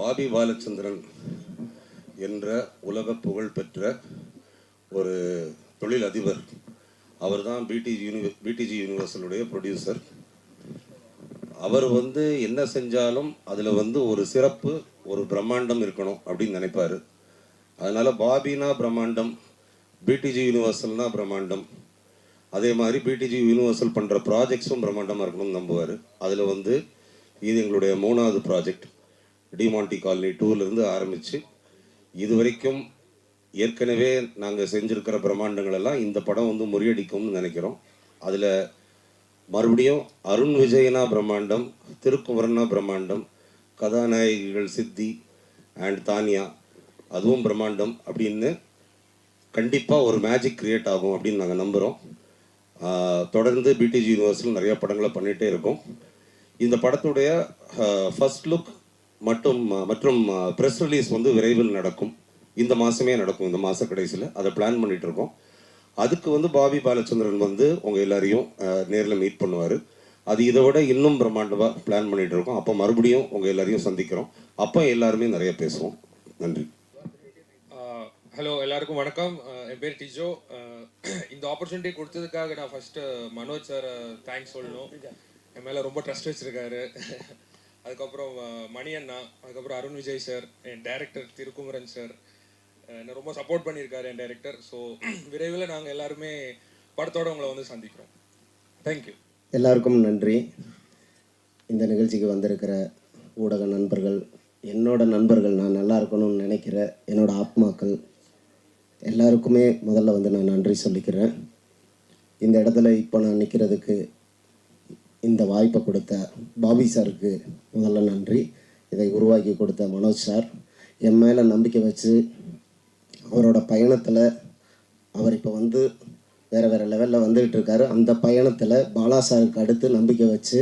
Bobby Balachandran என்ற உலக புகழ் பெற்ற ஒரு தொழில் அதிபர் அவர் தான் பிடிஜி யூனி பிடிஜி யூனிவர்சலுடைய ப்ரொடியூசர் அவர் வந்து என்ன செஞ்சாலும் அதில் வந்து ஒரு சிறப்பு ஒரு பிரம்மாண்டம் இருக்கணும் அப்படின்னு நினைப்பாரு. அதனால் பாபினா பிரம்மாண்டம் பிடிஜி யூனிவர்சல்னா பிரம்மாண்டம். அதே மாதிரி பிடிஜி யூனிவர்சல் பண்ணுற ப்ராஜெக்ட்ஸும் பிரம்மாண்டமாக இருக்கணும்னு நம்புவார். அதில் வந்து இது எங்களுடைய மூணாவது ப்ராஜெக்ட் டிமாண்டி காலனி டூலேருந்து ஆரம்பித்து இது வரைக்கும் ஏற்கனவே நாங்கள் செஞ்சுருக்கிற பிரம்மாண்டங்கள் எல்லாம் இந்த படம் வந்து முறியடிக்கும்னு நினைக்கிறோம். அதில் மறுபடியும் அருண் விஜயனா பிரம்மாண்டம் திருக்குமரனா பிரம்மாண்டம் கதாநாயகிகள் சித்தி அண்ட் தானியா அதுவும் பிரம்மாண்டம் அப்படின்னு கண்டிப்பாக ஒரு மேஜிக் க்ரியேட் ஆகும் அப்படின்னு நாங்கள் நம்புகிறோம் தொடர்ந்து பிடிஜி யூனிவர்ஸில் நிறையா படங்களை பண்ணிகிட்டே இருக்கோம். இந்த படத்துடைய ஃபர்ஸ்ட் லுக் மற்றும் மற்றும் ப்ரெஸ் ரிலீஸ் வந்து விரைவில் நடக்கும். இந்த மாதமே நடக்கும் இந்த மாத கடைசியில். அதை பிளான் பண்ணிட்டு இருக்கோம் அதுக்கு வந்து பாபி பாலச்சந்திரன் வந்து உங்கள் எல்லாரையும் நேரில் மீட் பண்ணுவார். அது இதை விட இன்னும் பிரம்மாண்டமாக பிளான் பண்ணிட்டு இருக்கோம் அப்போ மறுபடியும் உங்கள் எல்லாரையும் சந்திக்கிறோம். அப்போ எல்லாருமே நிறைய பேசுவோம். நன்றி. ஹலோ எல்லாருக்கும் வணக்கம். என் பேர் டிஜோ. இந்த ஆப்பர்ச்சுனிட்டி கொடுத்ததுக்காக நான் ஃபர்ஸ்ட் மனோஜ் சார் தேங்க்ஸ் சொல்லணும். என் மேலே ரொம்ப ட்ரஸ்ட் வச்சிருக்காரு. அதுக்கப்புறம் மணியண்ணா மணி அண்ணா அதுக்கப்புறம் அருண் விஜய் சார் என் டைரக்டர் திருக்குமரன் சார் என்னை ரொம்ப சப்போர்ட் பண்ணியிருக்காரு என் டைரக்டர் ஸோ விரைவில் நாங்கள் எல்லாருமே படத்தோட உங்களை வந்து சந்திக்கிறோம். தேங்க்யூ எல்லாருக்கும் நன்றி. இந்த நிகழ்ச்சிக்கு வந்திருக்கிற ஊடக நண்பர்கள் என்னோட நண்பர்கள் நான் நல்லா இருக்கணும்னு நினைக்கிற என்னோட ஆத்மாக்கள் எல்லாருக்குமே முதல்ல வந்து நான் நன்றி சொல்லிக்கிறேன். இந்த இடத்துல இப்போ நான் நிற்கிறதுக்கு இந்த வாய்ப்பை கொடுத்த பாபி சாருக்கு முதல்ல நன்றி. இதை உருவாக்கி கொடுத்த மனோஜ் சார். என் மேலே நம்பிக்கை வச்சு அவரோட பயணத்தில் அவர் இப்போ வந்து வேறு வேறு லெவலில் வந்துகிட்டு இருக்காரு. அந்த பயணத்தில் பாலா சாருக்கு அடுத்து நம்பிக்கை வச்சு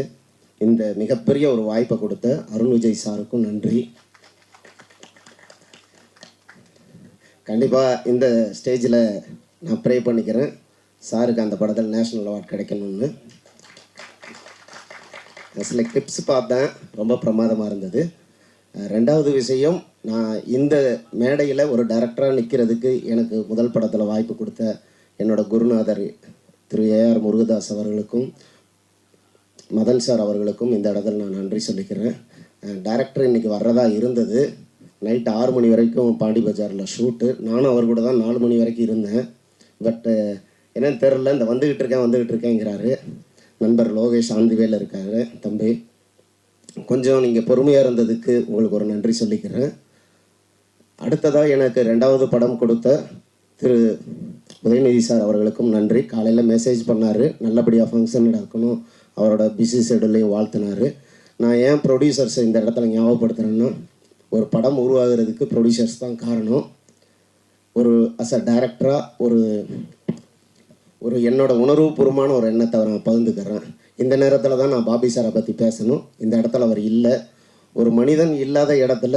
இந்த மிகப்பெரிய ஒரு வாய்ப்பை கொடுத்த அருண் விஜய் சாருக்கும் நன்றி. கண்டிப்பாக இந்த ஸ்டேஜில் நான் ப்ரே பண்ணிக்கிறேன். சாருக்கு அந்த படத்தில் நேஷ்னல் அவார்ட் கிடைக்கணும்னு. சில கிளிப்ஸ் பார்த்தேன். ரொம்ப பிரமாதமாக இருந்தது. ரெண்டாவது விஷயம் நான் இந்த மேடையில் ஒரு டைரக்டராக நிற்கிறதுக்கு எனக்கு முதல் படத்தில் வாய்ப்பு கொடுத்த என்னோட குருநாதர் திரு ஏஆர் முருகதாஸ் அவர்களுக்கும் மதன் சார் அவர்களுக்கும் இந்த இடத்துல நான் நன்றி சொல்லிக்கிறேன். டைரக்டர் இன்னைக்கு வர்றதா இருந்தது. நைட்டு ஆறு மணி வரைக்கும் பாண்டி பஜாரில் ஷூட்டு நானும் அவர் கூட தான் நாலு மணி வரைக்கும் இருந்தேன். பட்டு என்னன்னு தெரில இந்த வந்துக்கிட்டு இருக்கேன் வந்துக்கிட்டு இருக்கேங்கிறாரு. நண்பர் லோகேஷ் ஆந்திவேல இருக்காரு தம்பி. கொஞ்சம் நீங்கள் பொறுமையாக இருந்ததுக்கு உங்களுக்கு ஒரு நன்றி சொல்லிக்கிறேன். அடுத்ததாக எனக்கு ரெண்டாவது படம் கொடுத்த திரு உதயநிதி சார் அவர்களுக்கும் நன்றி. காலையில் மெசேஜ் பண்ணார். நல்லபடியாக ஃபங்க்ஷன் நடக்கணும். அவரோட பிஸி ஷெடியூலையும் வாழ்த்தினார். நான் ஏன் ப்ரொடியூசர்ஸை இந்த இடத்துல ஞாபகப்படுத்துகிறேன்னா ஒரு படம் உருவாகிறதுக்கு ப்ரொடியூசர்ஸ் தான் காரணம். ஒரு அஸ் அ டேரக்டராக ஒரு ஒரு என்னோட உணர்வுபூர்வமான ஒரு எண்ணத்தை நான் பகிர்ந்துக்கிறேன். இந்த நேரத்தில் தான் நான் பாபி சாரை பற்றி பேசணும். இந்த இடத்துல அவர் இல்லை. ஒரு மனிதன் இல்லாத இடத்துல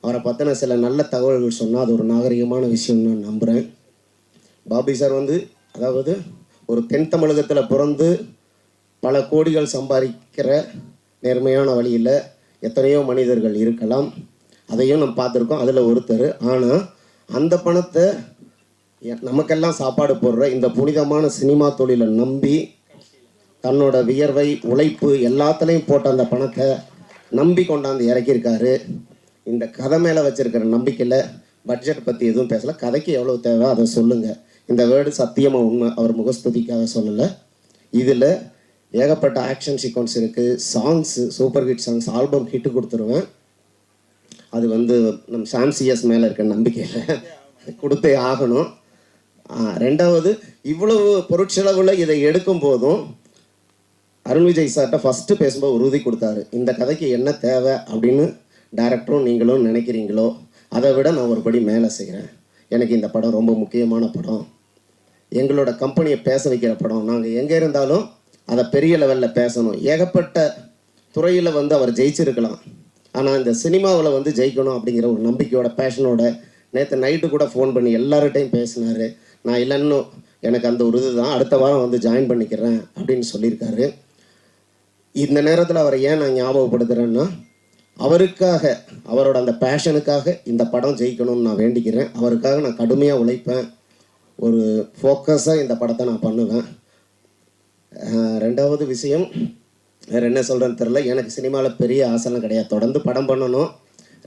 அவரை பற்றின சில நல்ல தகவல்கள் சொன்னால் அது ஒரு நாகரிகமான விஷயம் நான் நம்புகிறேன் பாபி சார் வந்து அதாவது ஒரு தென் தமிழகத்தில் பிறந்து பல கோடிகள் சம்பாதிக்கிற நேர்மையான வழியில் எத்தனையோ மனிதர்கள் இருக்கலாம். அதையும் நம்ம பார்த்துருக்கோம். அதில் ஒருத்தர். ஆனால் அந்த பணத்தை நமக்கெல்லாம் சாப்பாடு போடுற இந்த புனிதமான சினிமா தொழிலை நம்பி தன்னோட வியர்வை உழைப்பு எல்லாத்துலேயும் போட்ட அந்த பணத்தை நம்பி கொண்டாந்து இறக்கியிருக்காரு. இந்த கதை மேலே வச்சிருக்கிற நம்பிக்கையில் பட்ஜெட் பற்றி எதுவும் பேசலை. கதைக்கு எவ்வளோ தேவை அதை சொல்லுங்கள் இந்த வேர்டு சத்தியமாக உண்மை அவர் முகஸ்துதிக்காக சொல்லலை. இதில் ஏகப்பட்ட ஆக்ஷன் சீக்வன்ஸ் இருக்குது songs super hit songs album hit கொடுத்துருவேன். அது வந்து நம் சாம்சிஎஸ் மேலே இருக்க நம்பிக்கையில் கொடுத்தே ஆகணும். ரெண்டாவது இவ்வளவு பொருட்செலவில் இதை எடுக்கும் போதும் அருண் விஜய் சார்கிட்ட ஃபஸ்ட்டு பேசும்போது உறுதி கொடுத்தாரு. இந்த கதைக்கு என்ன தேவை அப்படின்னு டேரக்டரும் நீங்களும் நினைக்கிறீங்களோ அதை விட நான் ஒரு படி மேலே செய்கிறேன் எனக்கு இந்த படம் ரொம்ப முக்கியமான படம். எங்களோட கம்பெனியை பேச வைக்கிற படம். நாங்கள் எங்கே இருந்தாலும் அதை பெரிய லெவலில் பேசணும். ஏகப்பட்ட துறையில் வந்து அவர் ஜெயிச்சிருக்கலாம். ஆனால் இந்த சினிமாவில் வந்து ஜெயிக்கணும் அப்படிங்கிற ஒரு நம்பிக்கையோட பேஷனோட நேற்று நைட்டு கூட ஃபோன் பண்ணி எல்லார்கிட்டையும் பேசினார். நான் இல்லைன்னு எனக்கு அந்த ஒரு இதுதான். அடுத்த வாரம் வந்து ஜாயின் பண்ணிக்கிறேன் அப்படின்னு சொல்லியிருக்காரு. இந்த நேரத்தில் அவரை ஏன் நான் ஞாபகப்படுத்துகிறேன்னா அவருக்காக அவரோட அந்த பேஷனுக்காக இந்த படம் ஜெயிக்கணும்னு நான் வேண்டிக்கிறேன். அவருக்காக நான் கடுமையாக உழைப்பேன். ஒரு ஃபோக்கஸாக இந்த படத்தை நான் பண்ணுவேன். ரெண்டாவது விஷயம் வேறு என்ன சொல்கிறேன்னு தெரில எனக்கு சினிமாவில் பெரிய ஆசைலாம் கிடையாது. தொடர்ந்து படம் பண்ணணும்.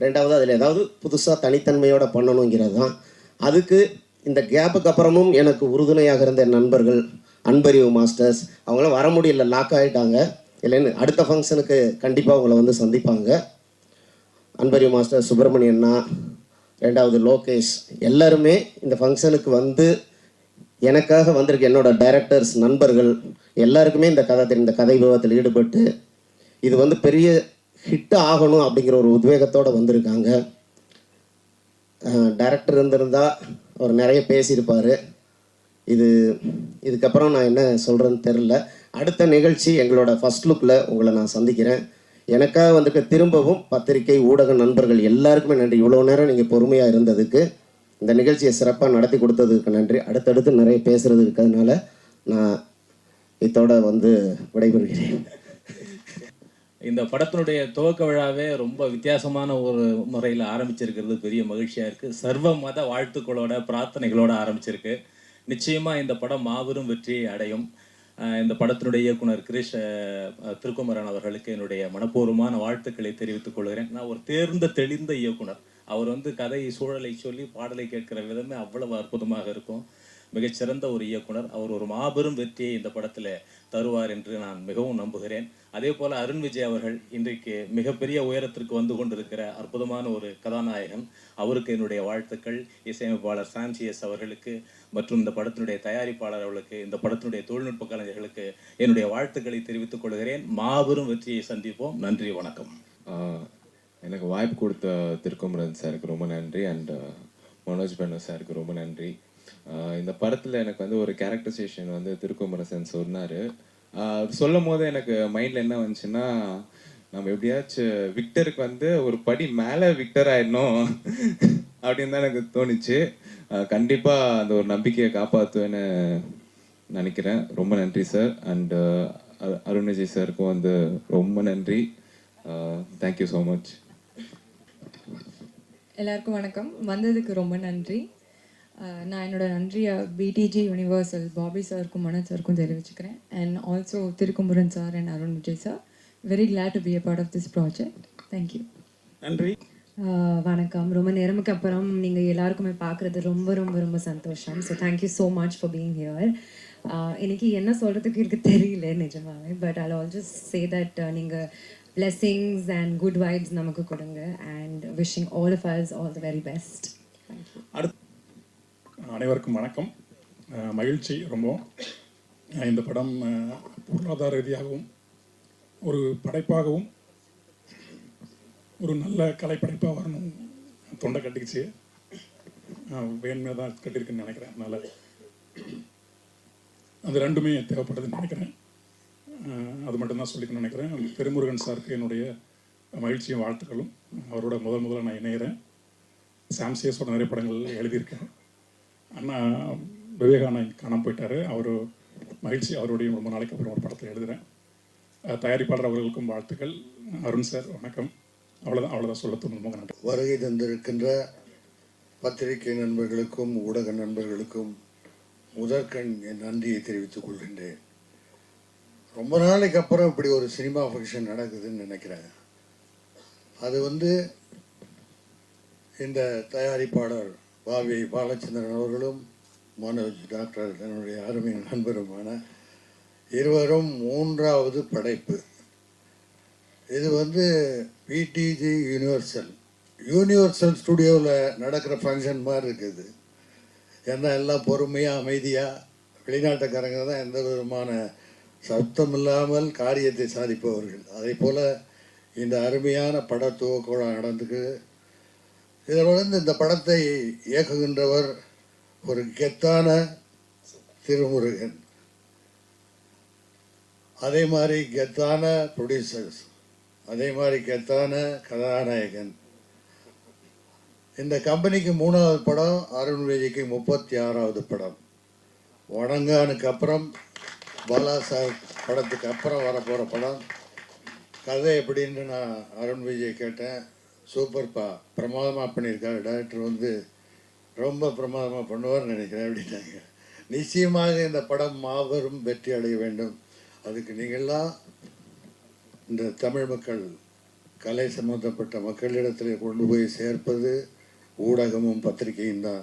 ரெண்டாவது அதில் ஏதாவது புதுசாக தனித்தன்மையோடு பண்ணணுங்கிறது தான் அதுக்கு இந்த கேப்புக்கு அப்புறமும் எனக்கு உறுதுணையாக இருந்த என் நண்பர்கள் அன்பறிவு மாஸ்டர்ஸ் அவங்களாம் வர முடியல லாக் ஆகிட்டாங்க இல்லைன்னு அடுத்த ஃபங்க்ஷனுக்கு கண்டிப்பாக அவங்கள வந்து சந்திப்பாங்க. அன்பறிவு மாஸ்டர் சுப்பிரமணியண்ணா ரெண்டாவது லோகேஷ் எல்லாருமே இந்த ஃபங்க்ஷனுக்கு வந்து எனக்காக வந்திருக்க என்னோட டைரக்டர்ஸ் நண்பர்கள் எல்லாருக்குமே இந்த கதை இந்த கதை விபத்தில் ஈடுபட்டு இது வந்து பெரிய ஹிட் ஆகணும் அப்படிங்கிற ஒரு உத்வேகத்தோடு வந்திருக்காங்க. டைரக்டர் இருந்திருந்தா அவர் நிறைய பேசியிருப்பார். இது இதுக்கப்புறம் நான் என்ன சொல்கிறேன்னு தெரில அடுத்த நிகழ்ச்சி எங்களோட ஃபர்ஸ்ட் லுக்கில் உங்களை நான் சந்திக்கிறேன். எனக்காக வந்துட்டு திரும்பவும் பத்திரிகை ஊடக நண்பர்கள் எல்லாருக்குமே நன்றி. இவ்வளோ நேரம் நீங்கள் பொறுமையாக இருந்ததுக்கு இந்த நிகழ்ச்சியை சிறப்பாக நடத்தி கொடுத்ததுக்கு நன்றி. அடுத்தடுத்து நிறைய பேசுகிறது இருக்கிறதுனால நான் இதோட வந்து விடைபெறுகிறேன். இந்த படத்தினுடைய துவக்க விழாவே ரொம்ப வித்தியாசமான ஒரு முறையில் ஆரம்பிச்சிருக்கிறது. பெரிய மகிழ்ச்சியாக இருக்குது சர்வ மத வாழ்த்துக்களோட பிரார்த்தனைகளோட ஆரம்பிச்சிருக்கு. நிச்சயமாக இந்த படம் மாபெரும் வெற்றியை அடையும். இந்த படத்தினுடைய இயக்குனர் கிரீஷ் திருக்குமரன் அவர்களுக்கு என்னுடைய மனப்பூர்வமான வாழ்த்துக்களை தெரிவித்துக் கொள்கிறேன். நான் ஒரு தேர்ந்த தெளிந்த இயக்குனர். அவர் வந்து கதை சூழலை சொல்லி பாடலை கேட்கிற விதமே அவ்வளவு அற்புதமாக இருக்கும். மிகச்சிறந்த ஒரு இயக்குனர். அவர் ஒரு மாபெரும் வெற்றியை இந்த படத்தில் தருவார் என்று நான் மிகவும் நம்புகிறேன். அதே போல அருண் விஜய் அவர்கள் இன்றைக்கு மிகப்பெரிய உயரத்திற்கு வந்து கொண்டிருக்கிற அற்புதமான ஒரு கதாநாயகன். அவருக்கு என்னுடைய வாழ்த்துக்கள். இசையமைப்பாளர் சாம்சிஎஸ் அவர்களுக்கு மற்றும் இந்த படத்தினுடைய தயாரிப்பாளர் அவர்களுக்கு இந்த படத்தினுடைய தொழில்நுட்ப கலைஞர்களுக்கு என்னுடைய வாழ்த்துக்களை தெரிவித்துக் கொள்கிறேன். மாபெரும் வெற்றியை சந்திப்போம். நன்றி வணக்கம். எனக்கு வாய்ப்பு கொடுத்த திருக்குமரன் சாருக்கு ரொம்ப நன்றி. அண்ட் மனோஜ் பெண்ணு சாருக்கு ரொம்ப நன்றி. இந்த படத்தில் எனக்கு வந்து ஒரு கேரக்டரைசேஷன் வந்து திருக்குமரசன் சொன்னார். சொல்லும் போது எனக்கு மைண்டில் என்ன வந்துச்சுன்னா நம்ம எப்படியாச்சும் விக்டருக்கு வந்து ஒரு படி மேலே விக்டர் ஆயிடணும் அப்படின்னு தான் எனக்கு தோணுச்சு. கண்டிப்பாக அந்த ஒரு நம்பிக்கையை காப்பாற்றுவேன்னு நினைக்கிறேன். ரொம்ப நன்றி சார் அண்டு அருண்ஜி சாருக்கும் வந்து ரொம்ப நன்றி. தேங்க்யூ ஸோ மச் எல்லாருக்கும் வணக்கம். வந்ததுக்கு ரொம்ப நன்றி. நான் என்னோட நன்றியை பிடிஜி யூனிவர்சல் பாபி சாருக்கும் மனோஜ் சாருக்கும் தெரிவிச்சுக்கிறேன். And also Thirukumaran sir and Arun Vijay sir. Very glad to be a part of this project thank you நன்றி. வணக்கம். ரொம்ப நேரமுக்கு அப்புறம் நீங்கள் எல்லாருக்குமே பார்க்குறது ரொம்ப ரொம்ப ரொம்ப சந்தோஷம். So thank you so much for being here இன்னைக்கு என்ன சொல்கிறதுக்கு எனக்கு தெரியல நிஜமாவே but I'll just say that நீங்கள் blessings அண்ட் குட் வைப்ஸ் நமக்கு கொடுங்க and wishing all of us all the very best thank you அடுத்து அனைவருக்கும் வணக்கம். மகிழ்ச்சி ரொம்ப இந்த படம் பொருளாதார ரீதியாகவும் ஒரு படைப்பாகவும் ஒரு நல்ல கலைப்படைப்பாக வரணும். தொண்டை கட்டிக்கிச்சு. வேணுமே தான் கட்டியிருக்குன்னு நினைக்கிறேன். அதனால் அது ரெண்டுமே தேவைப்படுதுன்னு நினைக்கிறேன். அது மட்டும்தான் சொல்லிக்கணும்னு நினைக்கிறேன். பெருமுருகன் சாருக்கு என்னுடைய மகிழ்ச்சியும் வாழ்த்துக்களும். அவரோட முதல் முதல்ல நான் இணையிறேன். சாம்சியஸோட நிறைய படங்கள் எழுதியிருக்கேன். அண்ணா விவேகானந்த் காண போயிட்டார். அவர் மகிழ்ச்சி அவருடைய ரொம்ப நாளைக்கு அப்புறம் ஒரு படத்தில் எழுதுகிறேன் தயாரிப்பாளர் அவர்களுக்கும் வாழ்த்துக்கள். அருண் சார் வணக்கம். அவ்வளோதான் அவ்வளோதான் சொல்ல ரொம்ப நன்றி. வருகை தந்திருக்கின்ற பத்திரிகை நண்பர்களுக்கும் ஊடக நண்பர்களுக்கும் முதற்கண் என் நன்றியை தெரிவித்துக் கொள்கின்றேன். ரொம்ப நாளைக்கு அப்புறம் இப்படி ஒரு சினிமா ஃபங்க்ஷன் நடக்குதுன்னு நினைக்கிறேன். அது வந்து இந்த தயாரிப்பாளர் பாவி பாலச்சந்திரன் அவர்களும் மனோஜ் டாக்டர் தன்னுடைய அருமை நண்பருமான இருவரும் மூன்றாவது படைப்பு. இது வந்து பிடிஜி யூனிவர்சல் யூனிவர்சல் ஸ்டுடியோவில் நடக்கிற ஃபங்க்ஷன் மாதிரி இருக்குது. ஏன்னா எல்லாம் பொறுமையாக அமைதியாக வெளிநாட்டுக்காரங்க தான் எந்த விதமான சத்தம் இல்லாமல் காரியத்தை சாதிப்பவர்கள். அதே போல் இந்த அருமையான பட துவக்கோழா நடந்துக்கு இதில் வந்து இந்த படத்தை இயக்குகின்றவர் ஒரு கெத்தான திருமுருகன். அதே மாதிரி கெத்தான ப்ரொடியூசர்ஸ் அதே மாதிரி கெத்தான கதாநாயகன். இந்த கம்பெனிக்கு மூணாவது படம் அருண் விஜய்க்கு முப்பத்தி ஆறாவது படம். வணங்கானுக்கு அப்புறம் பாலா சார் படத்துக்கு அப்புறம் வரப்போகிற படம். கதை எப்படின்னு நான் அருண் விஜய் கேட்டேன். சூப்பர்ப்பா பிரமாதமாக பண்ணியிருக்காரு. டேரக்டர் வந்து ரொம்ப பிரமாதமாக பண்ணுவார்னு நினைக்கிறேன் அப்படின்னாங்க. நிச்சயமாக இந்த படம் மாபெரும் வெற்றி அடைய வேண்டும். அதுக்கு நீங்கள்லாம் இந்த தமிழ் மக்கள் கலை சம்பந்தப்பட்ட மக்களிடத்தில் கொண்டு போய் சேர்ப்பது ஊடகமும் பத்திரிகையும் தான்.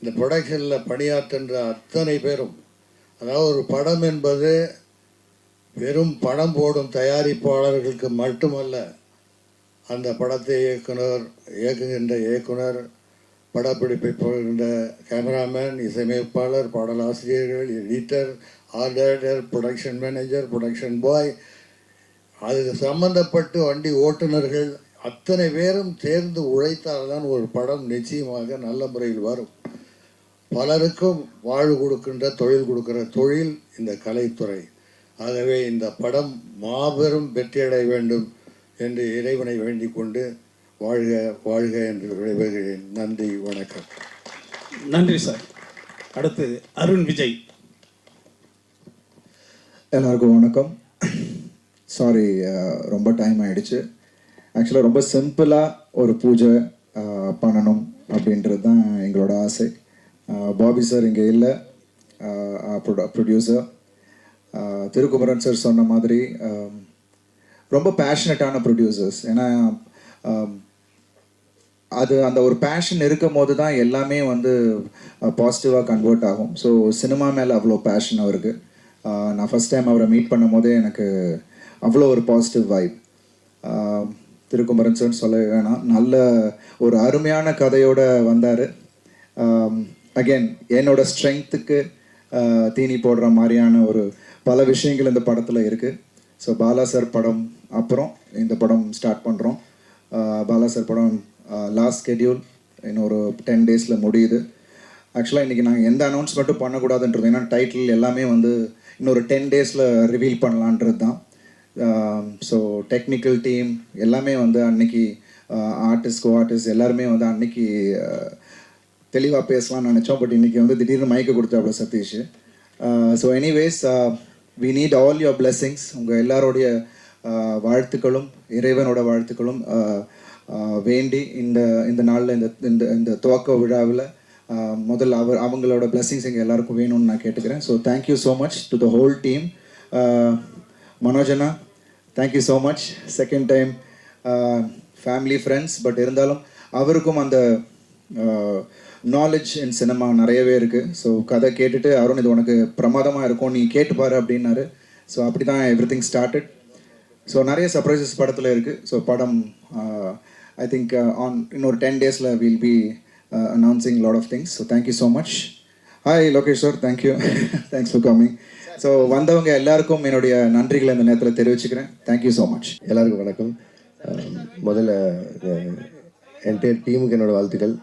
இந்த ப்ரொடக்ஷனில் பணியாற்றுன்ற அத்தனை பேரும் அதாவது ஒரு படம் என்பது வெறும் படம் போடும் தயாரிப்பாளர்களுக்கு மட்டுமல்ல அந்த படத்தை இயக்குனர் இயக்குகின்ற இயக்குனர் படப்பிடிப்பை போகின்ற கேமராமேன் இசையமைப்பாளர் பாடலாசிரியர்கள் editor art director production manager production boy அதுக்கு சம்பந்தப்பட்டு வண்டி ஓட்டுநர்கள் அத்தனை பேரும் சேர்ந்து உழைத்தால்தான் ஒரு படம் நிச்சயமாக நல்ல முறையில் வரும். பலருக்கும் வாழ்வு கொடுக்கின்ற தொழில் கொடுக்கிற தொழில் இந்த கலைத்துறை. ஆகவே இந்த படம் மாபெரும் வெற்றியடைய வேண்டும். என்று இறைவனை வேண்டிக் கொண்டு வாழ்க வாழ்க என்று விடைபெறுகிறேன். நன்றி வணக்கம். நன்றி சார். அடுத்து அருண் விஜய். எல்லாருக்கும் வணக்கம். சாரி ரொம்ப டைம் ஆயிடுச்சு. ஆக்சுவலாக ரொம்ப சிம்பிளாக ஒரு பூஜை பண்ணணும் அப்படின்றது தான் எங்களோட ஆசை. பாபி சார் இங்கே இல்லை. ப்ரொடியூசர் திருக்குமரன் சார் சொன்ன மாதிரி ரொம்ப பேஷனட்டான ப்ரொடியூசர்ஸ் ஏன்னா அது அந்த ஒரு பேஷன் இருக்கும் போது தான் எல்லாமே வந்து பாசிட்டிவாக கன்வெர்ட் ஆகும். ஸோ சினிமா மேலே அவ்வளோ பேஷன் அவருக்கு. நான் ஃபஸ்ட் டைம் அவரை மீட் பண்ணும் போதே எனக்கு அவ்வளோ ஒரு பாசிட்டிவ் வைப் திருக்குமரன் சார் சொல்ல வேணாம். நல்ல ஒரு அருமையான கதையோடு வந்தார். அகெயின் என்னோடய ஸ்ட்ரென்த்துக்கு தீனி போடுற மாதிரியான ஒரு பல விஷயங்கள் இந்த படத்தில் இருக்குது ஸோ பாலா சார் படம் அப்புறம் இந்த படம் ஸ்டார்ட் பண்ணுறோம் பாலா சார் படம் லாஸ்ட் ஸ்கெடியூல் ஒரு டென் டேஸில் முடியுது. ஆக்சுவலாக இன்றைக்கி நாங்கள் எந்த அனௌன்ஸ்மெண்ட்டும் பண்ணக்கூடாதுன்றது ஏன்னா டைட்டில் எல்லாமே வந்து இன்னொரு டென் டேஸில் ரிவீல் பண்ணலான்றது தான். ஸோ டெக்னிக்கல் டீம் எல்லாமே வந்து அன்னைக்கு ஆர்டிஸ்ட் கோ ஆர்டிஸ்ட் எல்லாருமே வந்து அன்னைக்கு தெளிவாக பேசலாம்னு நினச்சோம். பட் இன்றைக்கி வந்து திடீர்னு மயக்க கொடுத்தாப்புல Satish. So anyways we need all your blessings உங்கள் எல்லாருடைய வாழ்த்துக்களும் இறைவனோட வாழ்த்துக்களும் வேண்டி இந்த இந்த நாளில் இந்த இந்த இந்த துவக்க விழாவில் முதல்ல அவர் அவங்களோட பிளெஸ்ஸிங்ஸ் எங்கள் எல்லாருக்கும் வேணும்னு நான் கேட்டுக்கிறேன். So thank you so much to the whole team மனோஜனா thank you so much second time family friends but இருந்தாலும் அவருக்கும் அந்த நாலேஜ் இன் சினிமா நிறையவே இருக்குது ஸோ கதை கேட்டுட்டு அருண் இது உனக்கு பிரமாதமாக இருக்கும் நீ கேட்டு பாரு அப்படின்னாரு. ஸோ அப்படி தான் எவ்ரி திங் ஸ்டார்டட் ஸோ நிறைய சர்ப்ரைசஸ் படத்தில் இருக்குது ஸோ படம் ஐ திங்க் ஆன் இன்னொரு டென் டேஸில் will be announcing lot of things so thank you so much hi Lokesh sir thank you thanks for coming so வந்தவங்க எல்லாருக்கும் என்னுடைய நன்றிகளை இந்த நேரத்தில் தெரிவிச்சுக்கிறேன். தேங்க்யூ ஸோ மச் எல்லாருக்கும் வணக்கம். முதல்ல என்டையர் டீமுக்கு என்னோடய வாழ்த்துக்கள்.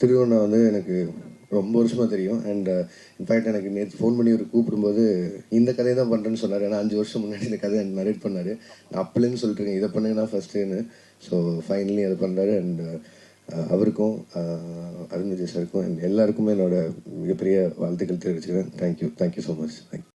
திருவண்ணா வந்து எனக்கு ரொம்ப வருஷமாக தெரியும். அண்ட் இன்ஃபேக்ட் uh, எனக்கு நேற்று ஃபோன் பண்ணி ஒரு கூப்பிடும்போது இந்த கதையை தான் பண்ணுறேன்னு சொன்னார். ஏன்னா அஞ்சு வருஷம் முன்னாடி இந்த கதை எனக்கு நரேட் பண்ணார். நான் அப்பலேருந்து சொல்லிட்டுருக்கேன் இதை பண்ணுங்கன்னா ஃபஸ்ட்டுன்னு ஸோ ஃபைனலி அதை பண்ணுறாரு அண்ட் uh, அவருக்கும் uh, அஹ், அருண் விஜய் சாருக்கும் and எல்லாருக்குமே என்னோட மிகப்பெரிய வாழ்த்துக்கள் தெரிவிச்சுக்கிறேன். Thank you thank you so much thank you